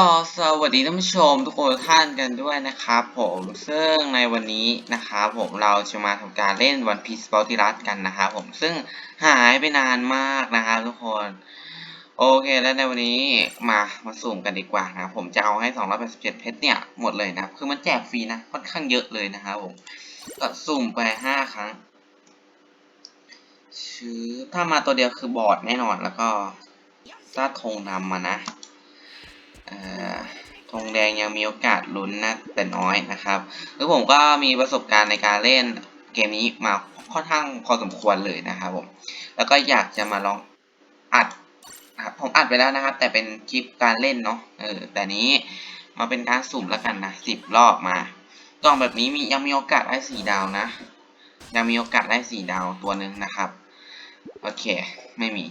ก็สวัสดีท่านผู้ชมทุกคนท่านกันด้วยนะครับผมซึ่งในวันนี้นะครับผมเราจะมาทำการเล่น One Piece b o u t y r u s กันนะครับผมซึ่งหายไปนานมากนะครับทุกคนโอเคแล้วในวันนี้มามาสุ่มกันดีกว่านะผมจะเอาให้ 287 เพชรเนี่ยหมดเลยนะคือมันแจกฟรีนะค่อนข้างเยอะเลยนะครับผมก็สุ่มไป 5 ครั้งชื่อถ้ามาตัวเดียวคือบอดแน่นอนแล้วก็ถ้าธงนำมานะ ธงแดงยังมีโอกาสลุ้นนะแต่น้อยนะครับคือผมก็มีประสบการณ์ในการเล่นเกมนี้มาค่อนข้างพอสมควรเลยนะครับผม แล้วก็อยากจะมาลองอัดนะครับผมอัดไปแล้วนะครับ แต่เป็นคลิปการเล่นเนาะเออแต่นี้มาเป็นการสุ่มแล้วกันนะสิบรอบมากล่องแบบนี้มียังมีโอกาสได้สี่ดาวนะ ยังมีโอกาสได้สี่ดาวตัวหนึ่งนะครับ โอเค ไม่มี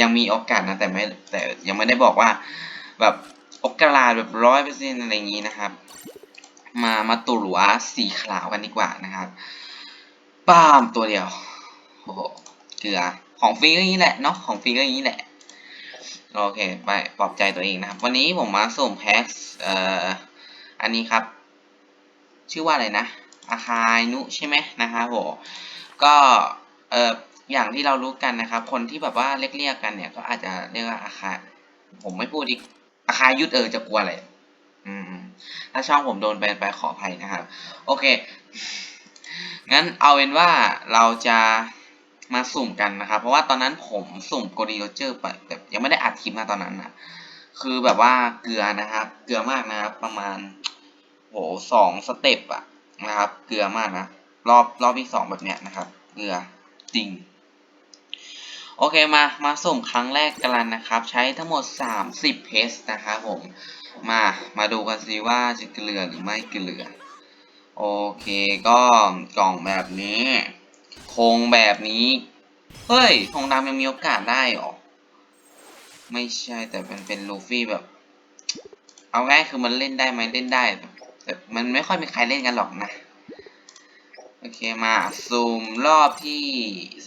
ยังมีโอกาสนะแต่ไม่แต่ยังไม่ได้บอกว่าแบบโอกาสแบบร้อยเปอร์เซ็นต์อะไรอย่างนี้นะครับ มามาตัวหลัวสีขาวกันดีกว่านะครับป้ามตัวเดียวโอ้โหเกลือของฟรีก็อย่างนี้แหละเนาะของฟรีก็อย่างนี้แหละโอเคไปปลอบใจตัวเองนะครับ วันนี้ผมมาส่งแพ็กเอ่ออันนี้ครับ ชื่อว่าอะไรนะอาคายนุใช่ไหมนะครับผมก็เอ่อ อย่างที่เรารู้กันนะครับ คนที่แบบว่าเรียกๆกันเนี่ยก็อาจจะเรียกว่าอาคา ผมไม่พูดอีกอาคายุทธเออจะกลัวอะไรอืมถ้าช่องผมโดนแบนไปขออภัยนะครับ โอเค งั้นเอาเป็นว่าเราจะมาสุ่มกันนะครับ เพราะว่าตอนนั้นผมสุ่มโกดีโรเจอร์ไปแต่ยังไม่ได้อัดคลิปนะตอนนั้นนะคือแบบว่าเกลือนะครับ เกลือมากนะครับ ประมาณโหสองสเต็ปอะนะครับ เกลือมากนะ รอบรอบที่สองแบบเนี้ยนะครับ เกลือจริง โอเคมา มาสุ่มครั้งแรกกันนะครับ ใช้ทั้งหมด 30เพสนะครับผม มา มาดูกันสิว่าจะเกลือหรือไม่เกลือ โอเคก็กล่องแบบนี้ธงแบบนี้ เฮ้ยธงดำยังมีโอกาสได้หรอ ไม่ใช่แต่เป็นเป็นลูฟี่แบบ เอาง่ายคือมันเล่นได้ไหมเล่นได้ แต่มันไม่ค่อยมีใครเล่นกันหรอกนะโอเคมาซูมรอบที่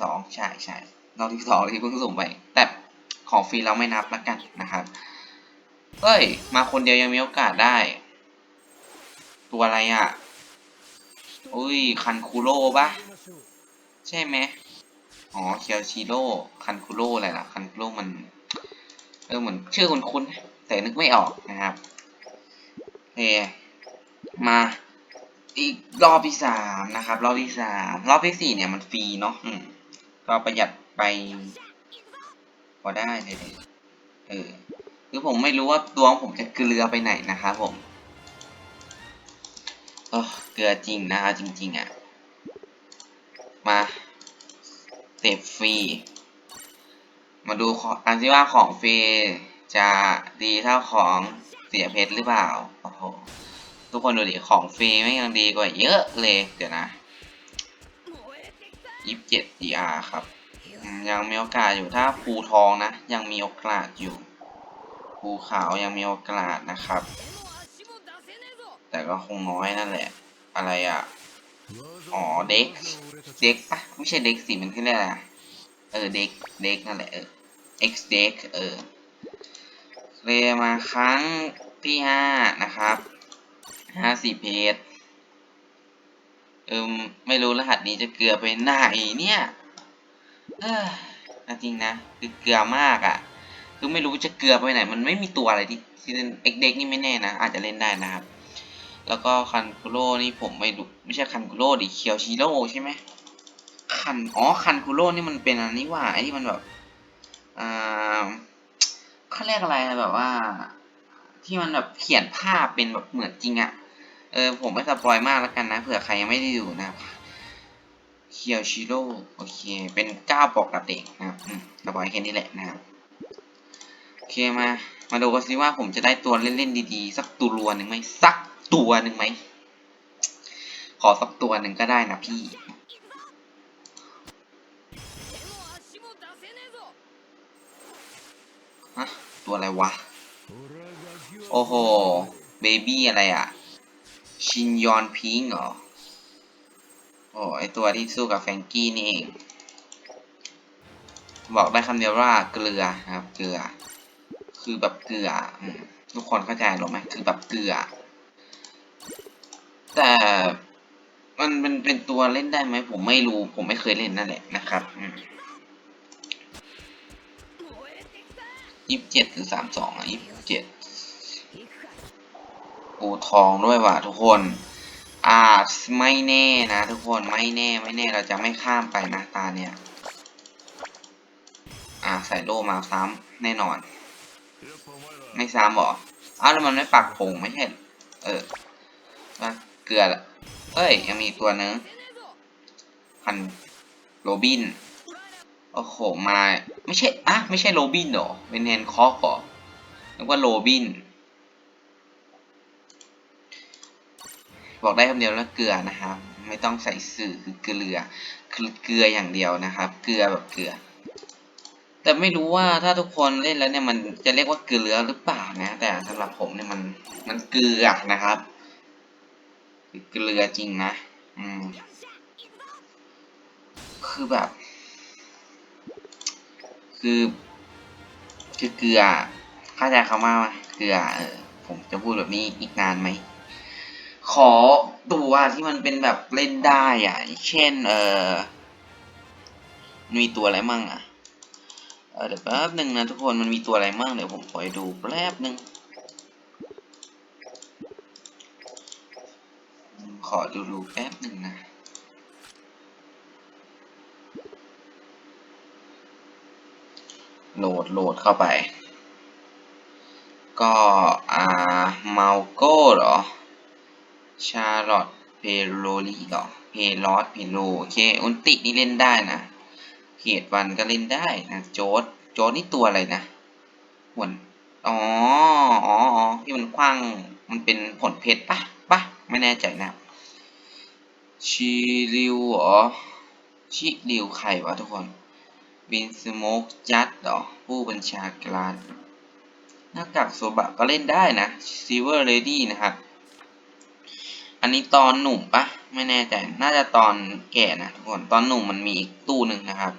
สองใช่ใช่ รอบที่สองที่เพิ่งสุ่มไปแต่ของฟรีเราไม่นับแล้วกันนะครับเฮ้ย มาคนเดียวยังมีโอกาสได้ ตัวอะไรอะอุ้ยคันคูโร่ปะใช่ไหมอ๋อเคียวชิโร่คันคูโร่อะไรล่ะคันคูโร่มันเออเหมือนชื่อคุณคุณแต่นึกไม่ออกนะครับเฮ้มาอีกรอบที่สามนะครับ รอบที่สามรอบที่สี่เนี่ยมันฟรีเนาะก็ประหยัด ไปพอได้เลยเออคือผมไม่รู้ว่าตัวงผมจะเกลือไปไหนนะครับผมเออเกลือจริงนะครับจริง ๆ อะ มาเสพฟรี มาดูอันที่ว่าของฟรีจะดีเท่าของเสียเพชรหรือเปล่า โอ้โห ทุกคนดูดิ ของฟรีไม่ยังดีกว่าเยอะเลย เดี๋ยวนะยี่สิบเจ็ด DR ครับ ยังมีโอกาสอยู่ถ้าภูทองนะ ยังมีโอกาสอยู่ภูขาวยังมีโอกาสนะครับ แต่ก็คงน้อยนั่นแหละ อะไรอะอ๋อเด็กเด็กปะไม่ใช่เด็กสิมันคืออะไรอะเออเด็กเด็กนั่นแหละเออ X เด็กเออเรียมาครั้งที่ห้านะครับห้าสี่เพจเอิมไม่รู้รหัสนี้จะเกลือไปไหนเนี่ย เออจริงนะคือเกลือมากอะ่ะ คือไม่รู้จะเกลือไปไหน มันไม่มีตัวอะไรที่ที่เล่นเอ็กเด็กนี่ไม่แน่นะ อาจจะเล่นได้นะครับ แล้วก็คันคุโร่นี่ผมไม่รู้ไม่ใช่คันคุโร่ดิเคียวชิโร่ใช่ไหมคันอ๋อคันคุโร่นี่มันเป็นอันนี้ว่าไอ้ที่มันแบบอ่าเขาเรียกอะไรนะแบบว่า ที่มันแบบเขียนภาพเป็นแบบเหมือนจริงอะเออผมไม่สปอยมากแล้วกันนะเผื่อใครยังไม่ได้ดูนะครับ เคียวชิโร่โอเค เป็นก้าวปกตินะครับอืมสปอยแค่นี้แหละนะครับโอเคมา มาดูกันสิว่าผมจะได้ตัวเล่นๆดีๆ สักตัวรัวหนึ่งไหมสักตัวหนึ่งไหมขอสักตัวหนึ่งก็ได้นะพี่ฮะตัวอะไรวะ โอ้โห เบบี้อะไรอะ ชินยอนพิงเหรอ โอ้ไอตัวที่สู้กับแฟงกี้นี่เอง บอกได้คำเดียวว่าเกลือครับเกลือ คือแบบเกลือทุกคนเข้าใจหรอไหมคือแบบเกลือ แต่มันเป็นเป็นตัวเล่นได้ไหมผมไม่รู้ ผมไม่เคยเล่นนั่นแหละนะครับยี่สิบเจ็ดหรือสามสองอะยี่สิบเจ็ดปูทองด้วยว่ะทุกคน อาจไม่แน่นะทุกคนไม่แน่ไม่แน่เราจะไม่ข้ามไปนะตาเนี่ย อ่าใส่โล่มาซ้ำแน่นอน ไม่ซ้ำหรออ้าวแล้วมันไม่ปักผงไม่ใช่เหรอเออว่าเกลือละเอ้ย ยังมีตัวนึงพันโรบินโอ้โหมา ไม่ใช่อะไม่ใช่โรบินหรอเป็นแฮนคอกเหรอนึกว่าโรบิน บอกได้คำเดียวแล้วเกลือนะครับไม่ต้องใส่สื่อคือเกลือคือเกลืออย่างเดียวนะครับ เกลือแบบเกลือ แต่ไม่รู้ว่าถ้าทุกคนเล่นแล้วเนี่ยมันจะเรียกว่าเกลือหรือเปล่านะ แต่สำหรับผมเนี่ยมันมันเกลือนะครับเกลือจริงนะ อืม คือแบบ คือคือเกลือเข้าใจคำว่าเกลือเออผมจะพูดแบบนี้อีกนานไหม ขอตัวที่มันเป็นแบบเล่นได้อะ เช่น เออมีตัวอะไรมั่งอะเออเดี๋ยวแป๊บหนึ่งนะทุกคนมันมีตัวอะไรมั่งเดี๋ยวผมขอดูแป๊บหนึ่งขอดูดูแป๊บหนึ่งนะโหลดโหลดเข้าไป ก็อ่าเมาโก้เหรอ ชาร์ลอตเพโรลีเหรอเพลอสเพโลโอเคอุนตินี่เล่นได้นะเขตวันก็เล่นได้นะโจดโจดนี่ตัวอะไรนะหวนอ๋ออ๋อที่มันคว้างมันเป็นผลเพชรปะปะไม่แน่ใจนะชิริวเหรอชิริวใครวะทุกคนบินสโมกจัดเหรอผู้บัญชาการหน้ากากโซบะก็เล่นได้นะซิเวอร์เลดี้นะครับ อันนี้ตอนหนุ่มปะไม่แน่ใจน่าจะตอนแก่นะทุกคนตอนหนุ่มมันมีอีกตู้หนึ่งนะครับ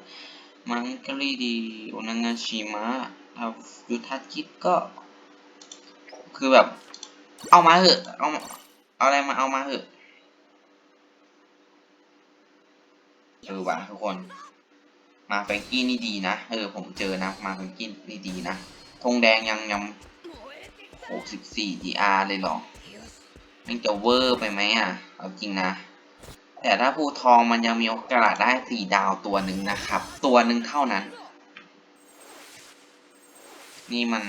มังกรีดีโอนางาชิมะเอายุทธกิจก็ คือแบบ เอามาเหอะเอาเอาอะไรมาเอามาเหอะเออว่ะทุกคนมาแฟงกี้นี่ดีนะเออผมเจอนะ มาแฟงกี้นี่ดีนะธงแดงยังยังหกสิบสี่ DR เลยหรอ มันจะเวอร์ไปไหมอะ เอาจริงนะ แต่ถ้าภูทองมันยังมีโอกาสได้สี่ดาวตัวหนึ่งนะครับ ตัวหนึ่งเท่านั้น นี่มัน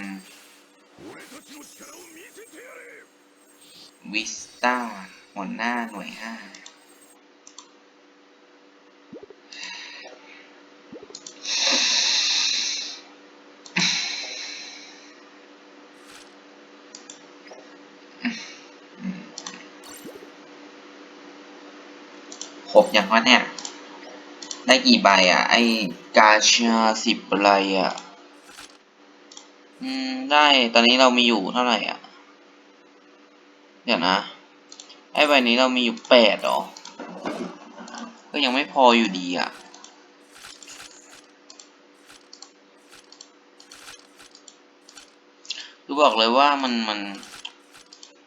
วิสตาหัวหน้าหน่วยห้า ครบยังวะเนี่ย ได้กี่ใบอะ ไอกาชาสิบใบอะ อืม ได้ตอนนี้เรามีอยู่เท่าไหร่อะ เดี๋ยวนะ ไอใบนี้เรามีอยู่แปดหรอ ก็ยังไม่พออยู่ดีอะคือบอกเลยว่ามันมัน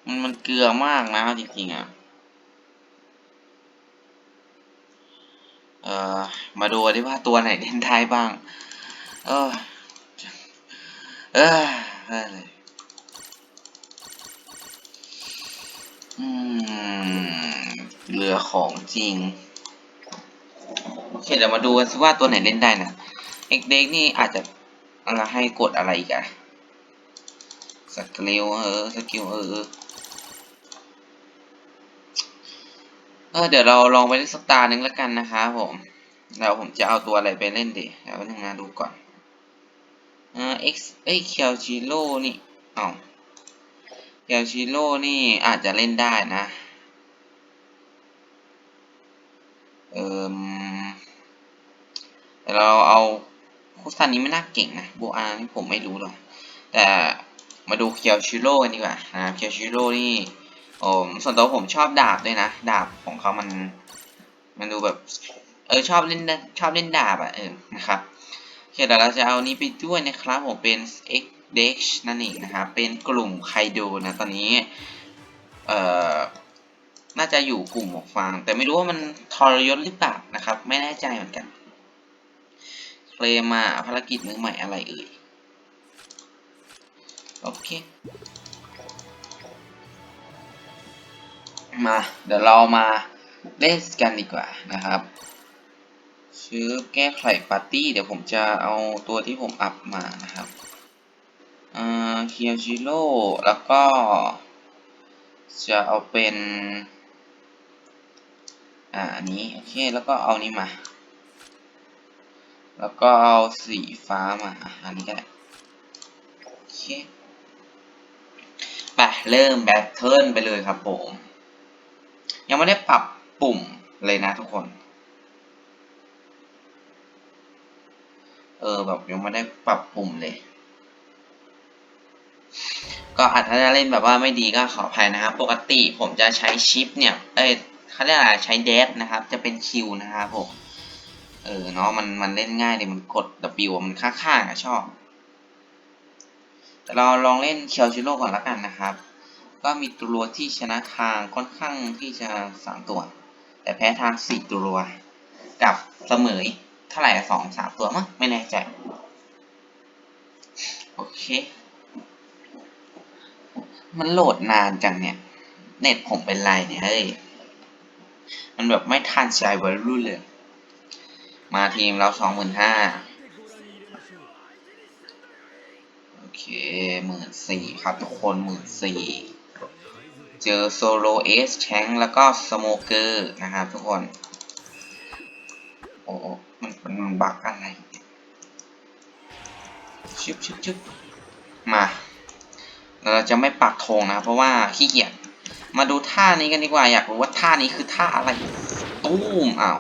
มันมันเกลือมากนะจริงๆอะ เอ่อมาดูดิว่าตัวไหนเล่นได้บ้าง เออเออเออเลยอืมเรือของจริง โอเคเดี๋ยวมาดูกันสิว่าตัวไหนเล่นได้นะเอ็กเด็กนี่อาจจะอะไรให้กดอะไรอีกอะสกิลเออสกิลเออ เออเดี๋ยวเราลองไปเล่นสตาร์หนึ่งแล้วกันนะครับผมแล้วผมจะเอาตัวอะไรไปเล่นดีเดี๋ยวนึงนะดูก่อนเออ X เอ้ยเคียวชิโร่นี่อ๋อเคียวชิโร่นี่อาจจะเล่นได้นะเออแต่เราเอาคุซันนี้ไม่น่าเก่งนะโบอานี่ผมไม่รู้หรอกแต่มาดูเคียวชิโร่กันดีกว่านะเคียวชิโร่นี่ โอ้ส่วนตัวผมชอบดาบด้วยนะ ดาบของเขามัน มันดูแบบ เออชอบเล่นชอบเล่นดาบอะเออนะครับโอเคเดี๋ยวเราจะเอานี้ไปด้วยนะครับผมเป็น X เด็กนั่นเองนะครับเป็นกลุ่มไคโดนะตอนนี้ เอ่อ น่าจะอยู่กลุ่มหมวกฟาง แต่ไม่รู้ว่ามันทรยศหรือเปล่านะครับ ไม่แน่ใจเหมือนกันเคลมมาภารกิจมือใหม่อะไรเอ่ย โอเค มา เดี๋ยวเรามาเล่นกันดีกว่านะครับชื่อแก้ไขปาร์ตี้ เดี๋ยวผมจะเอาตัวที่ผมอัพมานะครับอ่าเคียวจิโร่แล้วก็ จะเอาเป็นอ่าอันนี้โอเคแล้วก็เอานี้มา แล้วก็เอาสีฟ้ามาอะอันนี้ก็ได้โอเคไปเริ่มแบทเทิลไปเลยครับผม ยังไม่ได้ปรับปุ่มเลยนะทุกคน เออแบบยังไม่ได้ปรับปุ่มเลย ก็อาจจะเล่นแบบว่าไม่ดีก็ขออภัยนะครับ ปกติผมจะใช้ชิปเนี่ย เอ้ยเขาเรียกอะไรใช้เดสนะครับ จะเป็นคิวนะครับผม เออเนาะมันมันเล่นง่ายเลยมันกด W มันข้างอะชอบแต่เราลองเล่นเคียวชิโร่ก่อนละกันนะครับ ก็มีตัวที่ชนะทางค่อนข้างที่จะสามตัว แต่แพ้ทางสี่ตัว กับเสมอเท่าไหร่สองสามตัวมั้งไม่แน่ใจ โอเค มันโหลดนานจังเนี่ย เน็ตผมเป็นไรเนี่ยเฮ้ย มันแบบไม่ทันใจวัยรุ่นเลย มาทีมเราสองหมื่นห้าโอเคหมื่นสี่ครับทุกคนหมื่นสี่ เจอโซโลเอสแชงแล้วก็สโมเกอร์นะครับทุกคน โอ้มันมันบักอะไรชึบชึบชึบมา เราจะไม่ปักธงนะ เพราะว่าขี้เกียจมาดูท่านี้กันดีกว่า อยากรู้ว่าท่านี้คือท่าอะไร ตูมอ้าว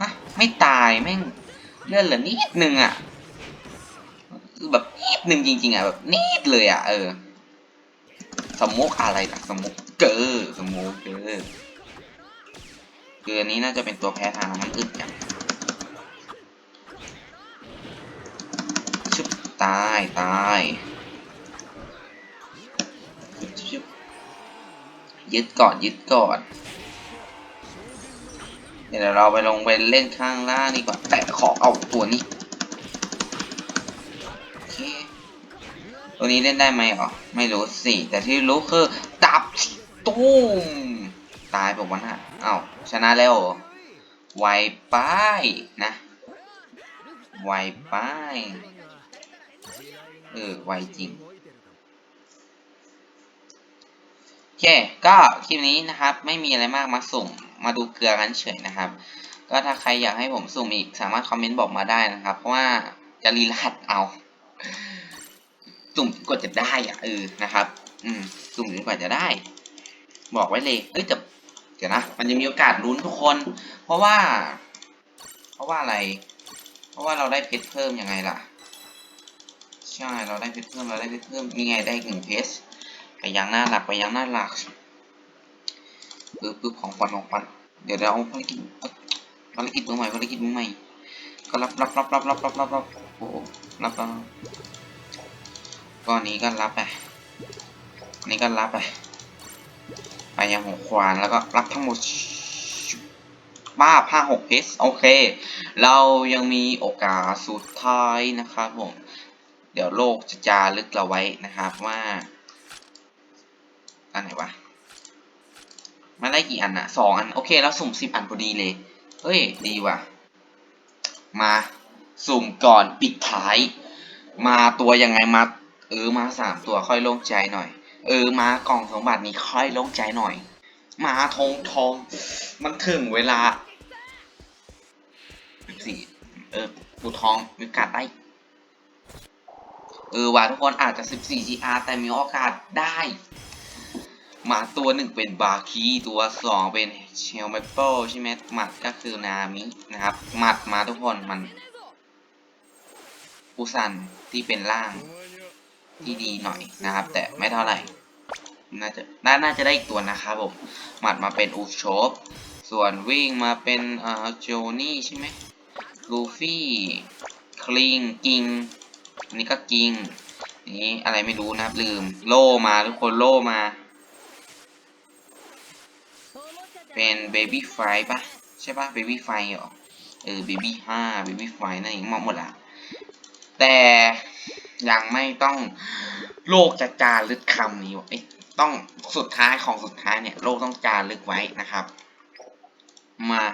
ฮะไม่ตายแม่งเลื่อนเหลือนิดนึงอะ คือแบบนิดนึงจริงๆอะแบบนิดเลยอะเออ สมุกอะไรนะสมุกเกอร์สมุกเกอร์คืออันนี้น่าจะเป็นตัวแพ้ทางมันอึดอย่างชึบตายตายชึบยึดก่อนยึดก่อนเดี๋ยวเราไปลงไปเล่นข้างล่างดีกว่าแต่ขอเอาตัวนี้ ตัวนี้เล่นได้ไหมอ๋อไม่รู้สิแต่ที่รู้คือดับตุ้มตายผมวันน่ะเอ้าชนะแล้วไวไปนะไวไปเออไวจริงโอเคก็คลิปนี้นะครับ ไม่มีอะไรมากมาสุ่มมาดูเกลือกันเฉยนะครับ ก็ถ้าใครอยากให้ผมสุ่มอีกสามารถคอมเมนต์บอกมาได้นะครับ เพราะว่าจะรีลัดเอา สุ่มกว่าจะได้อะเออนะครับ อืมสุ่มกว่าจะได้ บอกไว้เลยเอ้ยแต่เดี๋ยวนะมันจะมีโอกาสลุ้นทุกคน เพราะว่า เพราะว่าอะไร เพราะว่าเราได้เพชรเพิ่มยังไงล่ะ ใช่เราได้เพชรเพิ่มเราได้เพชรเพิ่มมีไงได้หนึ่งเพชรไปยังหน้าหลักไปยังหน้าหลักปึ๊บปึ๊บของขวัญของขวัญเดี๋ยวเราเอาภารกิจภารกิจมือใหม่ภารกิจมือใหม่ก็รับรับรับรับรับรับรับรับโอ้รับรับ ก้อนนี้ก็รับไปอันนี้ก็รับไปไปยังหัวควานแล้วก็รับทั้งหมดบ้าผ้าหกเพชรโอเค เรายังมีโอกาสสุดท้ายนะครับผม เดี๋ยวโลกจะจารึกเราไว้นะครับว่าอันไหนวะมาได้กี่อันอะสองอัน โอเคแล้วสุ่มสิบอันพอดีเลย เฮ้ย ดีว่ะ มาสุ่มก่อนปิดท้าย มาตัวยังไงมา เออมาสามตัวค่อยโล่งใจหน่อย เออมากล่องสมบัตินี้ค่อยโล่งใจหน่อย มาทองทอง มันถึงเวลาสี่เออปูทองมีโอกาสได้เออว่าทุกคนอาจจะ 14 GR แต่มีโอกาสได้ มาตัวหนึ่งเป็นบาคีตัวสองเป็นเชลเมเปิลใช่ไหมหมัดก็คือนามินะครับ หมัดมาทุกคนมันอุซันที่เป็นร่าง ที่ดีหน่อยนะครับ แต่ไม่เท่าไหร่ น่าจะน่าน่าจะได้อีกตัวนะครับผม หมัดมาเป็นอูโชบส่วนวิ่งมาเป็นเอ่อโจนี่ใช่ไหมลูฟี่คลิงกิงอันนี้ก็กิงนี้อะไรไม่รู้นะครับลืม โล่มาทุกคนโล่มา เป็นเบบี้ไฟปะใช่ปะเบบี้ไฟเหรอเออเบบี้ห้าเบบี้ไฟนั่นเองมองหมดละแต่ ยังไม่ต้องโลกจะจารึกคำนี้ไว้ต้องสุดท้ายของสุดท้ายเนี่ย โลกต้องจารึกไว้นะครับ มา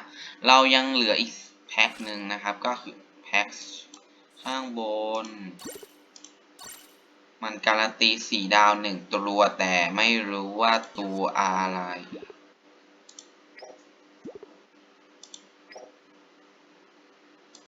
เรายังเหลืออีกแพ็คหนึ่งนะครับ ก็คือแพ็คข้างบน มันการันตีสี่ดาวหนึ่งตัวแต่ไม่รู้ว่าตัวอะไร